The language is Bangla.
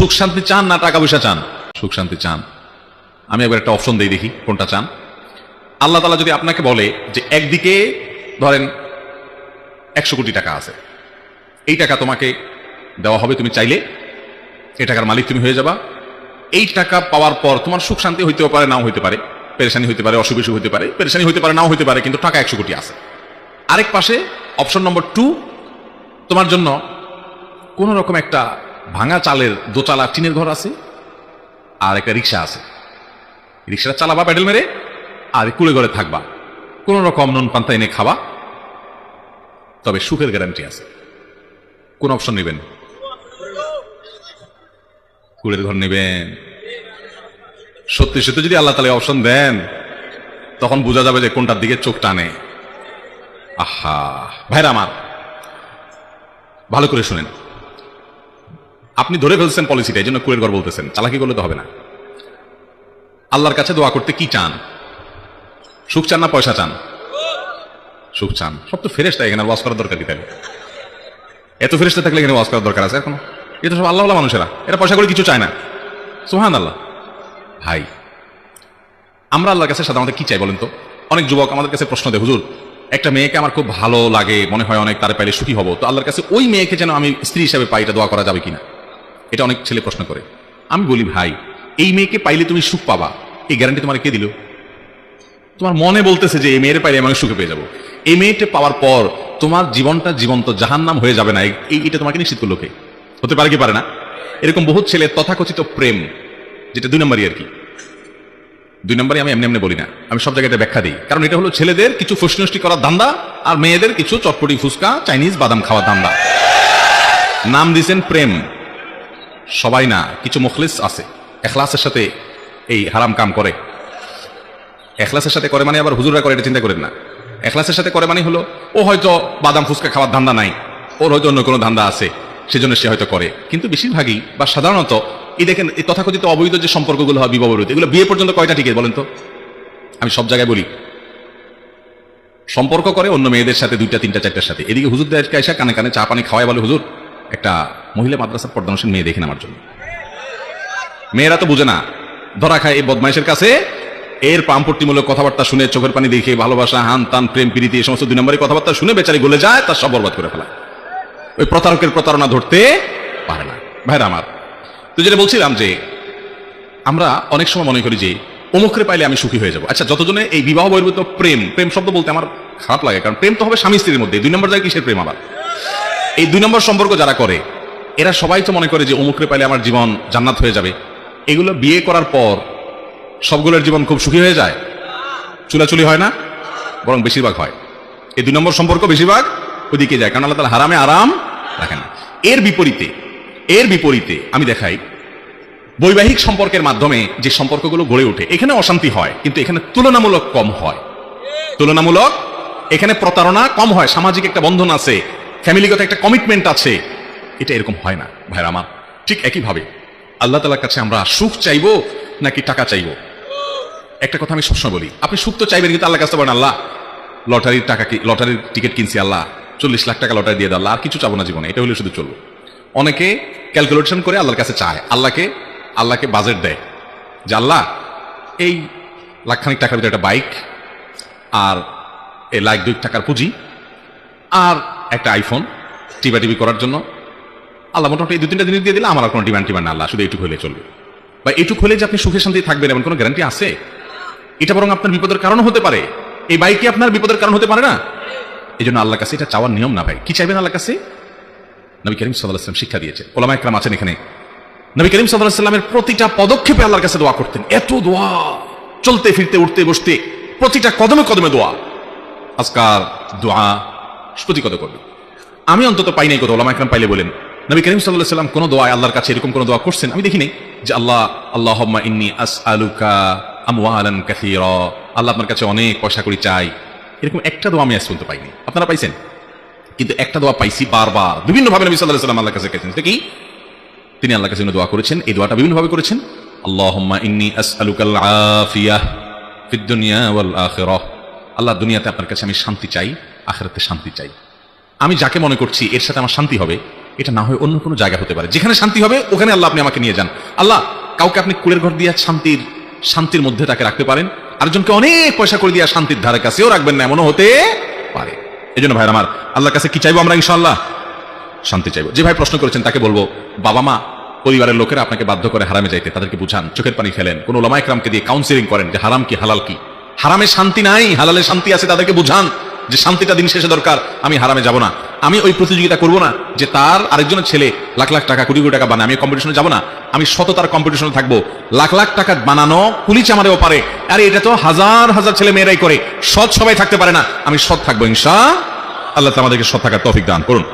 সুখ শান্তি চান না টাকা পয়সা চান? সুখ শান্তি চান। আমি একবার একটা অপশন দিই দেখি, কোনটা চান? আল্লাহ তালা যদি আপনাকে বলে যে একদিকে ধরেন একশো কোটি টাকা আছে, এই টাকা তোমাকে দেওয়া হবে, তুমি চাইলে এই টাকার মালিক তুমি হয়ে যাবা। এই টাকা পাওয়ার পর তোমার সুখ শান্তি হইতেও পারে, নাও হইতে পারে। পেরেশানি হইতে পারে, অসুখ বিসুখ হইতে পারে, পেরেশানি হইতে পারে, নাও হইতে পারে, কিন্তু টাকা একশো কোটি আছে। আরেক পাশে অপশন নম্বর টু তোমার জন্য কোন রকম একটা ভাঙা চালের দোচালা টিনের ঘর আছে আর একটা রিক্সা আছে। রিক্সাটা চালাবা প্যাডেল মেরে আর কুলে ঘরে থাকবা। কোন রকম নুন পান্তা এনে খাবা। তবে সুখের গ্যারান্টি আছে। কোন অপশন নেবেন? কুলের ঘর নেবেন। সত্যি সত্যি যদি আল্লাহ তালে অপশন দেন, তখন বোঝা যাবে যে কোনটার দিকে চোখ টানে। আহা, ভাইরা আমার, ভালো করে শুনেন। আপনি ধরে ফেলছেন পলিসিটা এই জন্য কুলের ঘর বলতেছেন। চালাকি করলে তো হবে না। আল্লাহর কাছে দোয়া করতে কি চান? সুখ চান না পয়সা চান? সুখ চান। সব তো ফেরেস্তা এখানে, ওয়াজ করার দরকার কি এত ফেরেস্তা থাকলে এখানে ওয়াজ করার দরকার আছে এখন? এ তো সব আল্লাহ মানুষেরা। এরা পয়সা করে কিছু চায় না। সোহান আল্লাহ ভাই, আমরা আল্লাহর কাছে সাধারণত কি চাই বলেন তো? অনেক যুবক আমাদের কাছে প্রশ্ন দেয়, হুজুর, একটা মেয়েকে আমার খুব ভালো লাগে, মনে হয় অনেক, তার পাইলে সুখী হব। তো আল্লাহর কাছে ওই মেয়েকে যেন আমি স্ত্রী হিসাবে পাই, এটা দোয়া করা যাবে কিনা? এটা অনেক ছেলে প্রশ্ন করে। আমি বলি, ভাই, এই মেয়েকে পাইলে তুমি সুখ পাবা। এই গ্যারান্টি তোমার কে দিল? তোমার মনে বলতেছে যে, এই মেয়ের পাইলে আমি সুখে পেয়ে যাব। এই মেয়েটা পাওয়ার পর তোমার জীবনটা জীবন্ত জাহান্নাম হয়ে যাবে না। এই এটা তোমাকে নিশ্চিত করল কে? হতে পারে কি পারে না। এরকম বহুত ছেলে তথাকথিত প্রেম, যেটা দুই নম্বরই আর কি। দুই নম্বরই আমি এমনি এমনি বলি না। আমি সব জায়গায় ব্যাখ্যা দিই। কারণ এটা হলো ছেলেদের কিছু ফুসনষ্টি করার ধান্দা আর মেয়েদের কিছু চটপটি ফুচকা চাইনিজ বাদাম খাওয়ার ধান্দা। নাম দিয়েছেন প্রেম। সবাই না, কিছু মুখলিস আছে। এখলাসের সাথে এই হারাম কাম করে। এখলাসের সাথে করে মানে আবার হুজুরা করে এটা চিন্তা করেন না। এখলাসের সাথে করে মানে হলো, ও হয়তো বাদাম ফুচকা খাওয়ার ধান্দা নাই, ওর হয়তো অন্য কোনো ধান্দা আছে, সেজন্য সে হয়তো করে। কিন্তু বেশিরভাগই, বা সাধারণত, এই দেখেন, এই তথাকথিত অবৈধ যে সম্পর্কগুলো হয় বিবাহ এগুলো বিয়ে পর্যন্ত কয়টা টিকে বলেন তো? আমি সব জায়গায় বলি। সম্পর্ক করে অন্য মেয়েদের সাথে দুইটা, তিনটা, চারটার সাথে। এদিকে হুজুর দেয়কে এসে কানে কানে চা পানি খাওয়াই বলে, হুজুর, একটা মহিলা মাদ্রাসার পর্দানসীন মেয়ে দেখেন আমার জন্য। মেয়েরা তো বুঝে না। ধরা খায় এই বদমাইশের কাছে। এর পাম্পট্টিমূলক কথাবার্তা শুনে চোখের পানি দেখে ভালোবাসা, হান, তান, প্রেম, প্রীতি, এই সমস্ত দুই নম্বরের কথাবার্তা শুনে বেচারি গলে যায়, তার সব বরবাদ করে ফেলা। ওই প্রতারকের প্রতারণা ধরতে পারে না। ভাইরা আমার, তো যেটা বলছিলাম যে, আমরা অনেক সময় মনে করি যে, অমুকরে পাইলে আমি সুখী হয়ে যাব। আচ্ছা যতজনে এই বিবাহ বহির্ভূত প্রেম প্রেম শব্দ বলতে আমার খারাপ লাগে, কারণ প্রেম তো হবে স্বামী স্ত্রীর মধ্যে দুই নম্বর যায় কিসের প্রেম আবার? এই দুই নম্বর সম্পর্ক যারা করে এরা সবাই তো মনে করে যে অমুকরে পাইলে আমার জীবন জান্নাত হয়ে যাবে। এগুলো বিয়ে করার পর সবগুলোর জীবন খুব সুখী হয়ে যায়। চুলাচুলি হয় না, বরং বেশিরভাগ হয়। এই দুই নম্বর সম্পর্ক বেশিরভাগ ওদিকে যায়, কারণ আল্লাহ তালা হারামে আরাম রাখেন না। এর বিপরীতে এর বিপরীতে আমি দেখাই, বৈবাহিক সম্পর্কের মাধ্যমে যে সম্পর্কগুলো গড়ে ওঠে, এখানে অশান্তি হয়, কিন্তু এখানে তুলনামূলক কম হয়। তুলনামূলক, এখানে প্রতারণা কম হয়, সামাজিক একটা বন্ধন আছে, ফ্যামিলিগত একটা কমিটমেন্ট আছে এটা এরকম হয় না। ভাইরা আমার, ঠিক একইভাবে আল্লাহ তালার কাছে আমরা সুখ চাইব নাকি টাকা চাইব? একটা কথা আমি সবসময় বলি, আপনি সুখ তো চাইবেন কিন্তু আল্লাহ কাছে বলেন আল্লাহ। লটারির টাকা কি, লটারির টিকিট কিনছি আল্লাহ, চল্লিশ লাখ টাকা লটারি দিয়ে আল্লাহ, আর কিছু চাবো না জীবনে, এটা হলে শুধু চলবো। অনেকে ক্যালকুলেশন করে আল্লাহর কাছে চায়, আল্লাহকে আল্লাহকে বাজেট দেয় যে আল্লাহ, এই লাখখানিক টাকার ভিতরে একটা বাইক আর এই লাখ দুই টাকার পুঁজি আর একটা আইফোন টিভা টিভি করার জন্য আল্লাহ মোটামুটি এই দু তিনটা জিনিস দিয়ে দিলে আমার কোনো ডিমান্ড টিমান্ড আল্লাহ শুধু এইটুকু হলে চলবে। বা এইটুকু হলে যে আপনি সুখে শান্তি থাকবেন এমন কোনো গ্যারান্টি আছে? এটা বরং আপনার বিপদের কারণ হতে পারে। এই বাইকে আপনার বিপদের কারণ হতে পারে না? এই জন্য আল্লাহ কাছে এটা চাওয়ার নিয়ম না ভাই। কি চাইবেন আল্লাহ কাছে? নবী করিম সাল্লাহ শিক্ষা দিয়েছে ওলামা একরাম আছেন এখানে। নবী করিম সাল্লাহ সাল্লামের প্রতিটা পদক্ষেপে আল্লাহর কাছে দোয়া করতেন। এত দোয়া। চলতে, ফিরতে, উঠতে, বসতে, প্রতিটা কদমে কদমে দোয়া। আজকার দোয়া প্রতি কত করবে আমি অন্তত পাই নাই কত ওলামা একরাম পাইলে বলেন। নবী করিম সাল্লাহ সাল্লাম কোনো দোয়া আল্লাহর কাছে এরকম কোনো দোয়া করছেন? আমি দেখিনি যে আল্লাহ আল্লাহ ইন্নি আস আলুকা আমওয়ালান কাসীরা। আল্লাহ আপনার কাছে অনেক পয়সা করি চাই। এরকম একটা দোয়া আমি আজ পাইনি। আপনারা পাইছেন? কিন্তু একটা দোয়া পাইছি বারবার। বিভিন্ন ভাবে নবী সাল্লাহ সাল্লাম আল্লাহ কাছে গেছেন। কি? তিনি আল্লাহ কাছে দোয়া করেছেন। এই দোয়াটা বিভিন্নভাবে করেছেন। আল্লাহুম্মা ইন্নি আসআলুকাল আফিয়াহ ফিদ দুনিয়া ওয়াল আল্লাহ দুনিয়াতে আপনার কাছে আমি শান্তি চাই, আখিরাতে শান্তি চাই। আমি যাকে মনে করছি এর সাথে আমার শান্তি হবে। এটা না হয় অন্য কোনো জায়গা হতে পারে। যেখানে শান্তি হবে, ওখানে আল্লাহ আপনি আমাকে নিয়ে যান। আল্লাহ, কাউকে আপনি কুলের ঘর দিয়ে শান্তির শান্তির মধ্যে তাকে রাখতে পারেন। আরেকজনকে অনেক পয়সা করে দিয়ে শান্তির ধারে কাছেও রাখবেন না, এমনও হতে পারে। এই জন্য ভাইয়ের আমার, আল্লাহর কাছে কি চাইব আমরা ইনশাল্লাহ শান্তি চাইব। যে ভাই প্রশ্ন করেছেন, তাকে বলব, বাবা মা, পরিবারের লোকেরা আপনাকে বাধ্য করে হারামে যাইতে, তাদেরকে বুঝান, চোখের পানি ফেলেন। কোন ওলামাইকরামকে দিয়ে কাউন্সিলিং করেন যে হারাম কি, হালাল কি। হারামে শান্তি নাই, হালালে শান্তি আছে, তাদেরকে বুঝান যে শান্তিটা দিন শেষে দরকার, আমি হারামে যাব না। আমি ওই প্রতিযোগিতা করব না যে তার আরেকজনের ছেলে লাখ লাখ টাকা, কোটি কোটি টাকা বানায়, আমি কম্পিটিশনে যাব না। আমি সততার কম্পিটিশনে থাকব। লাখ লাখ টাকা বানানো কুলিচ আমারও পারে। আরে এটা তো হাজার হাজার ছেলে মেয়েরাই করে। সৎ সবাই থাকতে পারে না। আমি সৎ থাকব, ইনশা আল্লাহ আমাদেরকে সৎ থাকার তফিক দান করুন।